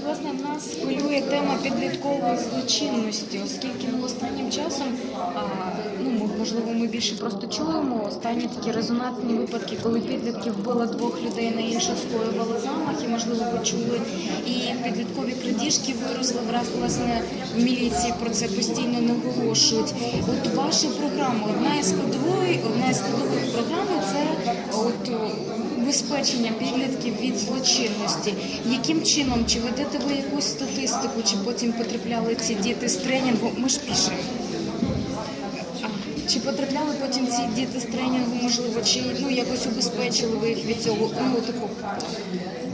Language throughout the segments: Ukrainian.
Власне, нас хвилює тема підліткової злочинності, оскільки останнім часом, ну можливо, ми більше просто чуємо останні такі резонансні випадки, коли підлітки вбили двох людей на інших скоювали замах, і можливо ви чули. І підліткові крадіжки виросли враз власне в міліції про це постійно наголошують. От ваша програма, одна із складової, одна із складових програми це от о, убезпечення підлітків від злочинності. Яким чином чи ведете ви якусь статистику, чи потім потрапляли ці діти з тренінгу? Ми ж пишемо. Чи потрапляли потім ці діти з тренінгу, можливо, чи ну якось убезпечили ви їх від цього? Ну такого.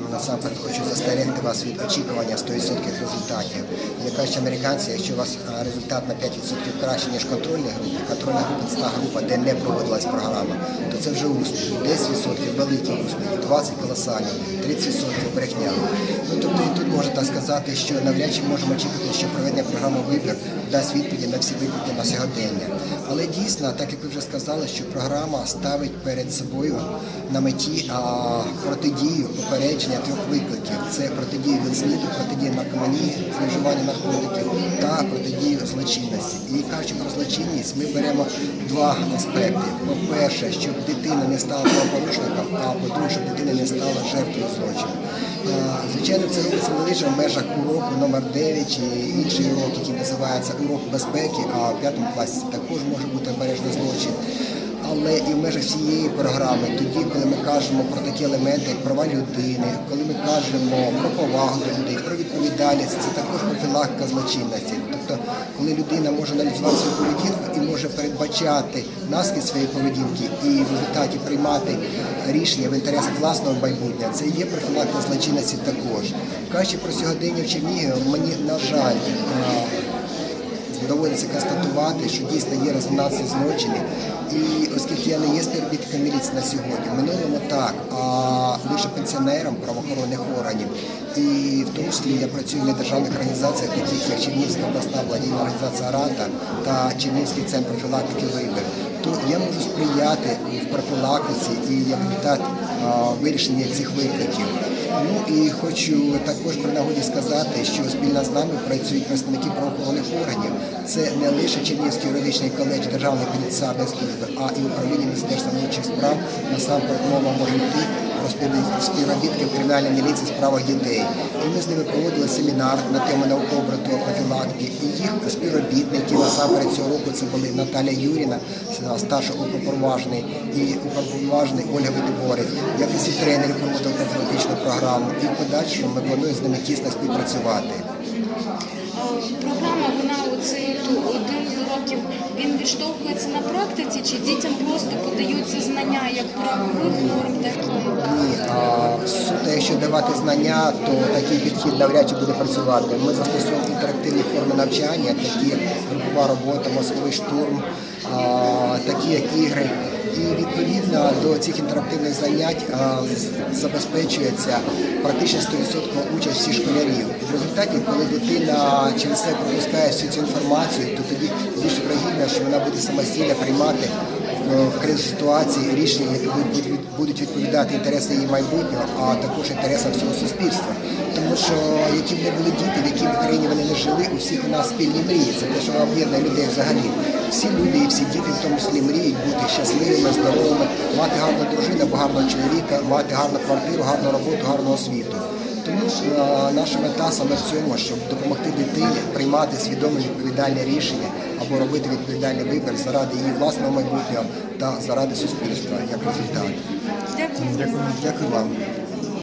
Ну, Насамперед хочу застерегти вас від очікування 100% результатів. Як кажуть американці, якщо у вас результат на 5% краще, ніж контрольна група, контрольна група це та група, де не проводилась програма, то це вже успіх. 10% великий успіх, 20 колосальний, 30% брехня. Ну тобто і тут можна сказати, що навряд чи можемо очікувати, що проведення програми вибір дасть відповіді на всі виклики на сьогодення. Але дійсно, так як ви вже сказали, що програма ставить перед собою на меті а, протидію попередження трьох викликів: це протидія від СНІДу, протидія наркоманії, зловживання наркотиків та протидію злочинності. І кажучи про злочинність, ми беремо два аспекти: по-перше, щоб дитина не стала правопорушником, а по-друге, щоб дитина не стала жертвою злочину. Звичайно, це робиться не лише в межах уроку номер 9 чи інший урок, який називається урок безпеки, а в п'ятому класі також може бути обережний злочин. Але і в межах всієї програми, тоді, коли ми кажемо про такі елементи, як права людини, коли ми кажемо про повагу до людей, про відповідальність, це також профілактика злочинності. Тобто, коли людина може аналізувати свою поведінку і може передбачати наслідки своєї поведінки і в результаті приймати рішення в інтересах власного майбутнього, це є профілактика злочинності також. Кажучи про сьогодення в Чернігові, мені на жаль. Е, доводиться констатувати, що дійсно є резонансні злочини. І оскільки я не є співробітником міліції на сьогодні, в минулому так, а лише пенсіонером правоохоронних органів. І в тому числі я працюю в недержавних організаціях, таких як Чернігівська обласна благодійна організація РАТА та Чернігівський центр профілактики вибір. То я можу сприяти в профілактиці і як вирішення цих викликів. Ну і хочу також при нагоді сказати, що спільно з нами працюють представники правоохоронних органів. Це не лише Чернівський юридичний коледж Державної пенітенціарної служби, а і управління Міністерства внутрішніх справ. Насамперед мова може йти про спів- співробітків кримінальної міліції з правах дітей. І ми з ними проводили семінар на тему науково-обрату профілактики. І їх співробітники насамперед цього року це були Наталя Юріна, старша уповноважений, і уповноважений Ольга Витиборець. Як і всі тренери проводили профілактичну програму. І в подальшому ми плануємо з ними тісно співпрацювати. Е, Програма, вона от один з уроків, він відштовхується на практиці, чи дітям просто подаються знання як правових норм, так і Ні, а суто, якщо давати знання, то такий підхід навряд чи буде працювати. Ми застосовуємо інтерактивні форми навчання, такі як групова робота, мозковий штурм, такі як ігри. І відповідно до цих інтерактивних занять забезпечується практично 100% участь всіх школярів. В результаті, коли дитина через це пропускає всю цю інформацію, то тоді більш вигідно, що вона буде самостійно приймати в кризовій ситуації рішення, які будуть відповідати інтересам її майбутнього, а також інтересам всього суспільства. Тому що які б не були діти, в якій б країні вони не жили, у всіх у нас спільні мрії. Це те, що об'єднує людей взагалі. Всі люди і всі діти в тому числі мріють бути щасливими, здоровими, мати гарну дружину, або гарного чоловіка, мати гарну квартиру, гарну роботу, гарну освіту. Тому е, наша мета саме в цьому, щоб допомогти дитині приймати свідоме відповідальне рішення або робити відповідальний вибір заради її власного майбутнього та заради суспільства як результат. Дякую. Дякую вам.